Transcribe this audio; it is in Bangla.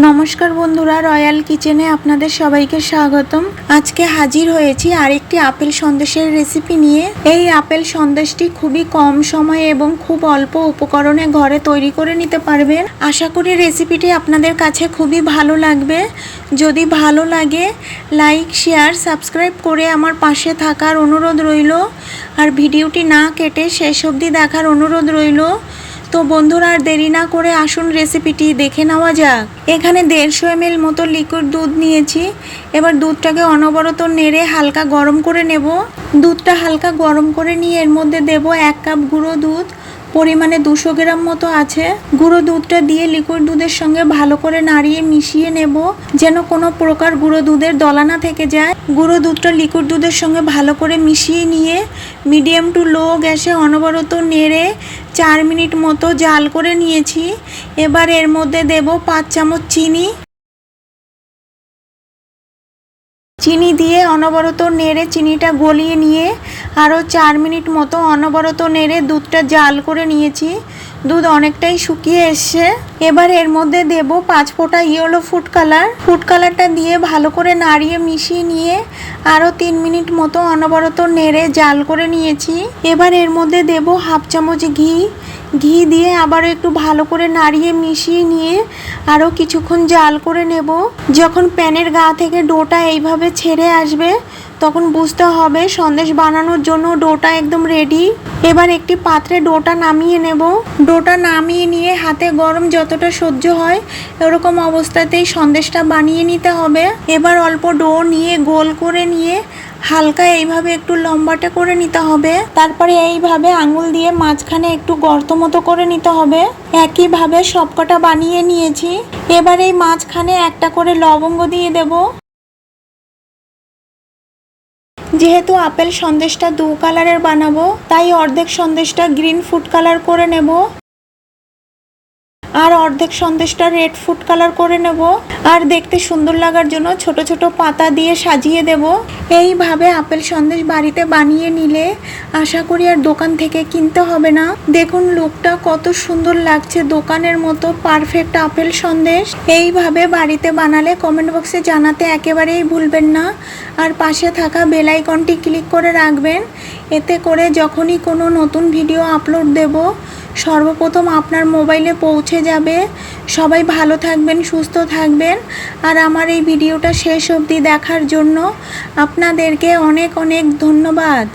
নমস্কার বন্ধুরা, রয়্যাল কিচেনে আপনাদের সবাইকে স্বাগতম। আজকে হাজির হয়েছি আরেকটি আপেল সন্দেশের রেসিপি নিয়ে। এই আপেল সন্দেশটি খুবই কম সময়ে এবং খুব অল্প উপকরণে ঘরে তৈরি করে নিতে পারবেন। আশা করি রেসিপিটি আপনাদের কাছে খুবই ভালো লাগবে। যদি ভালো লাগে, লাইক, শেয়ার, সাবস্ক্রাইব করে আমার পাশে থাকার অনুরোধ রইল। আর ভিডিওটি না কেটে শেষ অবধি দেখার অনুরোধ রইল। তো বন্ধুরা আর দেরি না করে আসুন রেসিপিটি দেখে নেওয়া যাক। এখানে দেড়শো এম এল মতো লিকুইড দুধ নিয়েছি। এবার দুধটাকে অনবরত নেড়ে হালকা গরম করে নেব। দুধটা হালকা গরম করে নিয়ে এর মধ্যে দেব এক কাপ গুঁড়ো দুধ। পরিমাণে দুশো গ্রাম মতো আছে। গুঁড়ো দুধটা দিয়ে লিকুইড দুধের সঙ্গে ভালো করে নাড়িয়ে মিশিয়ে নেব। যেন কোনো প্রকার গুঁড়ো দুধের দলা না থেকে যায়। গুঁড়ো দুধটা লিকুইড দুধের সঙ্গে ভালো করে মিশিয়ে নিয়ে মিডিয়াম টু লো গ্যাসে অনবরত নেড়ে চার মিনিট মতো জাল করে নিয়েছি। এবার এর মধ্যে দেব পাঁচ চামচ চিনি। চিনি দিয়ে অনবরত নেড়ে চিনিটা গলিয়ে নিয়ে আরও চার মিনিট মতো অনবরত নেড়ে দুধটা জাল করে নিয়েছি। দুধ অনেকটাই শুকিয়ে এসছে। এবার এর মধ্যে দেব পাঁচ ফোঁটা ইয়েলো ফুড কালার। ফুড কালারটা দিয়ে ভালো করে নাড়িয়ে মিশিয়ে নিয়ে আরও তিন মিনিট মতো অনবরত নেড়ে জাল করে নিয়েছি। এবার এর মধ্যে দেব হাফ চামচ ঘি। ঘি দিয়ে আবারও একটু ভালো করে নাড়িয়ে মিশিয়ে নিয়ে আরও কিছুক্ষণ জাল করে নেব। যখন প্যানের গা থেকে ডোটা এইভাবে ছেড়ে আসবে তখন বুঝতে হবে সন্দেশ বানানোর জন্য ডোটা একদম রেডি এবার একটি পাত্রে ডোটা নামিয়ে নেব। ডোটা নামিয়ে নিয়ে হাতে গরম যতটা সহ্য হয়, এরকম অবস্থাতেই সন্দেশটা বানিয়ে নিতে হবে। এবার অল্প ডো নিয়ে গোল করে নিয়ে হালকা এইভাবে একটু লম্বাটে করে নিতে হবে। তারপরে এইভাবে আঙুল দিয়ে মাঝখানে একটু গর্ত মতো করে নিতে হবে। একইভাবে সবকটা বানিয়ে নিয়েছি। এবার এই মাঝখানে একটা করে লবঙ্গ দিয়ে দেব। যেহেতু আপেল সন্দেশটা দু কালারের বানাবো তাই অর্ধেক সন্দেশটা গ্রিন ফুড কালার করে নেব। আর অর্ধেক সন্দেশটা রেড ফুড কালার করে নেব। আর দেখতে সুন্দর লাগার জন্য ছোট ছোট পাতা দিয়ে সাজিয়ে দেব। এইভাবে আপেল সন্দেশ বাড়িতে বানিয়ে নিলে আশা করি আর দোকান থেকে কিনতে হবে না। দেখুন লুকটা কত সুন্দর লাগছে দোকানের মতো পারফেক্ট আপেল সন্দেশ। এইভাবে বাড়িতে বানালে কমেন্ট বক্সে জানাতে একেবারেই ভুলবেন না। আর পাশে থাকা বেল আইকনটি ক্লিক করে রাখবেন। এতে করে যখনই কোনো নতুন ভিডিও আপলোড দেব, সর্বপ্রথম আপনার মোবাইলে পৌঁছে যাবে। সবাই ভালো থাকবেন, সুস্থ থাকবেন। আর আমার এই ভিডিওটা শেষ অবধি দেখার জন্য আপনাদেরকে অনেক অনেক ধন্যবাদ।